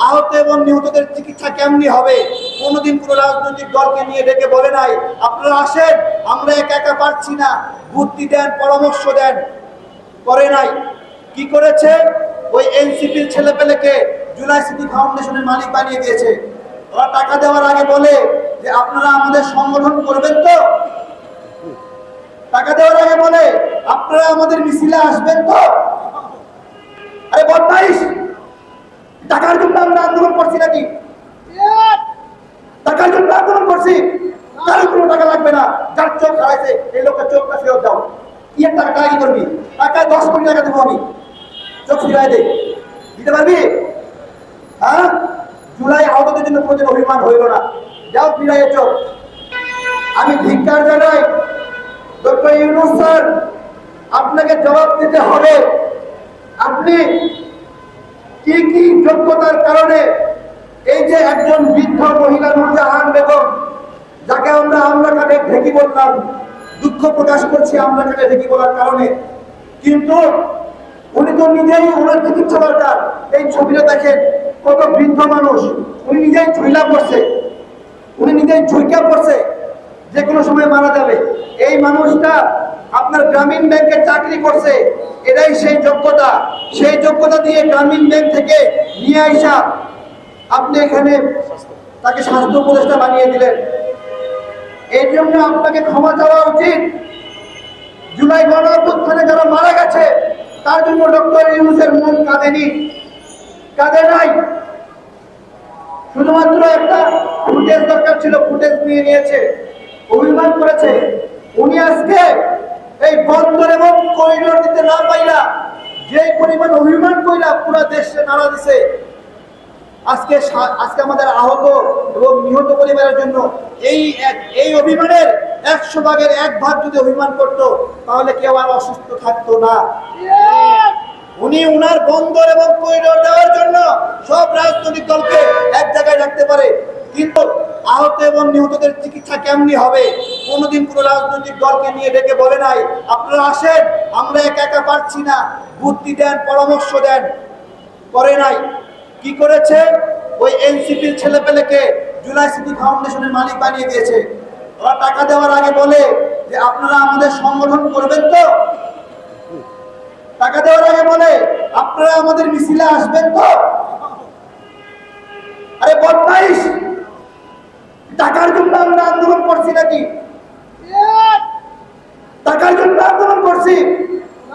আহত এবং নিহতদের চিকিৎসা কেমনি হবে? কোনোদিন কোনো রাজনৈতিক দলকে নিয়ে ডেকে বলে নাই। আপনারা আসেন, আমরা একা একা পারছি না। বুদ্ধি দেন, পরামর্শ দেন। করে নাই। কি করেছে? ওই এনসিপির ছেলেপেলেকে জুলাই সিটি ফাউন্ডেশনের মালিক বানিয়ে দিয়েছে। ওরা টাকা দেওয়ার আগে বলে যে, আপনারা আমাদের সংগঠন করবেন তো? টাকা দেওয়ার আগে বলে, আপনারা আমাদের মিছিলে আসবেন তো? আরে বদমাইশ! টাকার জন্য আমরা আন্দোলন করছি নাকি? টাকার জন্য আন্দোলন করছি? কারও কোনো টাকা লাগবে না। যার চোখ হারাইছে এই লোকের চোখটা ফেরত দাও। কি টাকা টাকা কি করবি? টাকায় দশ কোটি টাকা দেবো আমি। চোখ ফিরাই দে। দিতে পারবি? হ্যাঁ? জুলাই আহতদের জন্য কোনোদিন অভিমান হইল না। যাও ফিরাই চোখ। আমি ধিক্কার জানাই ডক্টর ইউনুস স্যার আপনাকে জবাব দিতে হবে। আপনি কি কি যোগ্যতার কারণে এই যে একজন বৃদ্ধ মহিলা নুরজাহান বেগম, যাকে আমরা আমরা কাটে ঢেকি বললাম, দুঃখ প্রকাশ করছি আমরা কাটে ঢেকি বলার কারণে। কিন্তু উনি তো নিজেই ওনার চিকিৎসা দরকার। এই ছবিটা দেখেন, কত বৃদ্ধ মানুষ। উনি নিজেই ঝুইলা পড়ছে। উনি নিজেই ঝুঁকা পড়ছে। যে কোনো সময় মারা যাবে। এই মানুষটা আপনার গ্রামীণ ব্যাংকে চাকরি করছে। এটাই সেই যোগ্যতা। সেই যোগ্যতা দিয়ে গ্রামীণ ব্যাংক থেকে আইসা আপনি এখানে তাকে স্বাস্থ্য উপদেষ্টা বানিয়ে দিলেন। এই জন্য আপনাকে ক্ষমা চাওয়া উচিত। জুলাই গণঅভ্যুত্থানে যারা মারা গেছে, তার জন্য ডক্টর ইউনুসের মন কাঁদেনি। কাঁদে নাই। শুধুমাত্র একটা ফুটেজ দরকার ছিল, ফুটেজ নিয়ে নিয়েছে, অভিমান করেছে। উনি আজকে এই বন্দর এবং করিডোর দিতে না পাইলা যে পরিমাণ অভিমান কইরা পুরো দেশে নাড়া দিছে আজকে আজকে আমাদের আহত এবং নিহত পরিবারের জন্য এই এই অভিমানের একশো ভাগের এক ভাগ যদি অভিমান করত, তাহলে কেউ আর অসুস্থ থাকতো না। উনি উনার বন্দর এবং করিডোর দেওয়ার জন্য সব রাজনৈতিক দলকে এক জায়গায় রাখতে পারে। কিন্তু আহত এবং নিহতদের চিকিৎসা কেমনি হবে? কোনোদিন কোনো রাজনৈতিক দলকে নিয়ে ডেকে বলে নাই। আপনারা আসেন, আমরা একা একা পারছি না। বুদ্ধি দেন, পরামর্শ দেন। করে নাই। কি করেছে? ওই এনসিপির ছেলেপেলেকে জুলাই সিটি ফাউন্ডেশনের মালিক বানিয়ে দিয়েছে। ওরা টাকা দেওয়ার আগে বলে যে, আপনারা আমাদের সংগঠন করবেন তো? টাকা দেওয়ার আগে বলে, আপনারা আমাদের মিছিলে আসবেন তো? আরে বদমাইশ! টাকার জন্য আমরা আন্দোলন করছি নাকি? টাকার জন্য আন্দোলন করছি?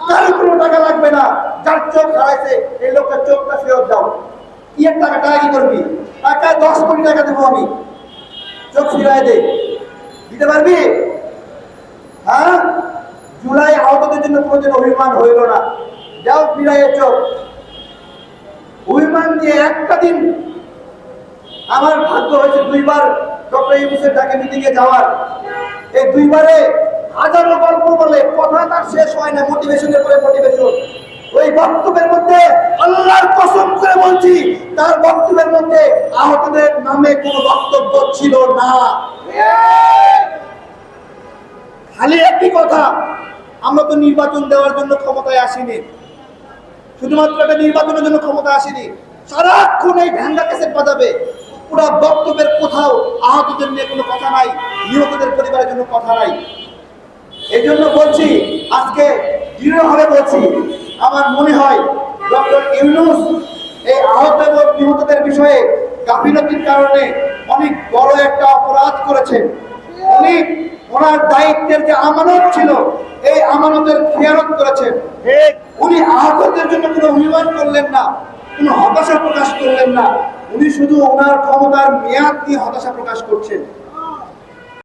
কারও কোনো টাকা লাগবে না। যার চোখ হারাইছে, এই লোকের চোখটা ফেরত দাও। কি এক টাকা টাকা কি করবি? টাকায় দশ কোটি টাকা দেবো আমি। চোখ ফিরাই দে। দিতে পারবি? হ্যাঁ? জুলাই আহতদের জন্য কোনোদিন অভিমান হইল না। যাও ফিরাইয়ে চোখ অভিমান দিয়ে একটা দিন আমার ভাগ্য হয়েছে দুইবার ডক্টর ইউনুসের ডাকে মিটিংয়ে যাওয়ার। এই দুইবারে হাজারো গল্প বলে, কথা তার শেষ হয় না মোটিভেশনের পরে মোটিভেশন ওই বক্তব্যের মধ্যে আল্লাহর কসম করে বলছি, তার বক্তব্যের মধ্যে আহতদের নামে কোনো বক্তব্য ছিল না। খালি একটি কথা, আমরা তো নির্বাচন দেওয়ার জন্য ক্ষমতায় আসিনি। শুধুমাত্র একটা নির্বাচনের জন্য ক্ষমতা আসেনি। সারাক্ষণ এই ভ্যাঙ্গা কেসেট বাজাবে। পুরো বক্তব্যের কোথাও আহতদের নিয়ে কোনো কথা নাই, নিহতদের পরিবারের জন্য কথা নাই। এই জন্য বলছি, আজকে দৃঢ়ভাবে বলছি আমার মনে হয় ডক্টর ইউনুস এই আহত এবং নিহতদের বিষয়ে গাফিলতির কারণে অনেক বড় একটা অপরাধ করেছেন। উনি ওনার দায়িত্বের যে আমানত ছিল এই আমানতের খেয়ানত করেছেন। উনি আহতদের জন্য কোনো অভিমান করলেন না কোনো হতাশা প্রকাশ করলেন না। উনি শুধু ওনার ক্ষমতার মেয়াদ নিয়ে হতাশা প্রকাশ করছেন।